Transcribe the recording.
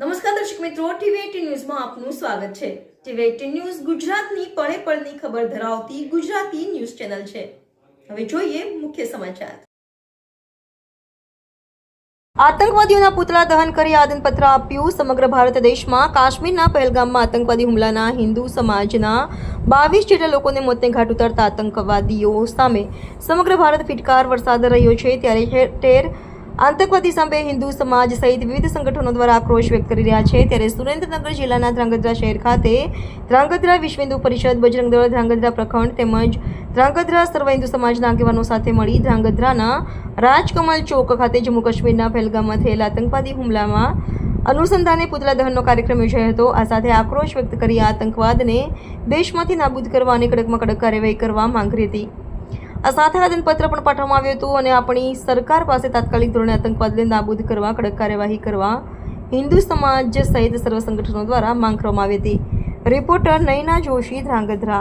નમસ્કાર દર્શક મિત્રો ટીવી ન્યૂઝમાં આપનું સ્વાગત છે. ટીવી એટીન ન્યૂઝ ગુજરાતની પળે પળની ખબર ધરાવતી ગુજરાતી ન્યૂઝ ચેનલ છે. હવે જોઈએ મુખ્ય સમાચાર. આતંકવાદીઓના પુતળા દહન કરી આદનપત્ર આપ્યું. સમગ્ર ભારત દેશમાં કાશ્મીરના પહેલગામમાં આતંકવાદી હુમલાના હિન્દુ સમાજના બાવીસ જેટલા લોકોને મોતને ઘાટ ઉતરતા આતંકવાદીઓ સામે સમગ્ર ભારત ફિટકાર વરસાદ રહ્યો છે. ત્યારે ઠેર આતંકવાદી સામે હિન્દુ સમાજ સહિત વિવિધ સંગઠનો દ્વારા આક્રોશ વ્યક્ત કરી રહ્યા છે. ત્યારે સુરેન્દ્રનગર જિલ્લાના ધ્રાંગધ્રા શહેર ખાતે ધ્રાંગધ્રા વિશ્વ હિન્દુ પરિષદ બજરંગ દળ, ધ્રાંગધ્રા પ્રખંડ તેમજ ધ્રાંગધ્રા સર્વ હિન્દુ સમાજના આગેવાનો સાથે મળી ધ્રાંગધ્રાના રાજકમલ ચોક ખાતે જમ્મુ કાશ્મીરના પહેલગામમાં થયેલા આતંકવાદી હુમલામાં અનુસંધાને પુતળા દહનનો કાર્યક્રમ યોજાયો હતો. આ સાથે આક્રોશ વ્યક્ત કરી આતંકવાદને દેશમાંથી નાબૂદ કરવા અને કડકમાં કડક કાર્યવાહી કરવા માંગ હતી. આ સાથે આવેદનપત્ર પણ પાઠવવામાં આવ્યું હતું અને આપણી સરકાર પાસે તાત્કાલિક ધોરણે આતંકવાદને નાબૂદ કરવા, કડક કાર્યવાહી કરવા હિન્દુ સમાજ સહિત સર્વ સંગઠનો દ્વારા માંગ કરવામાં આવી હતી. રિપોર્ટર નયના જોશી ધ્રાંગધ્રા.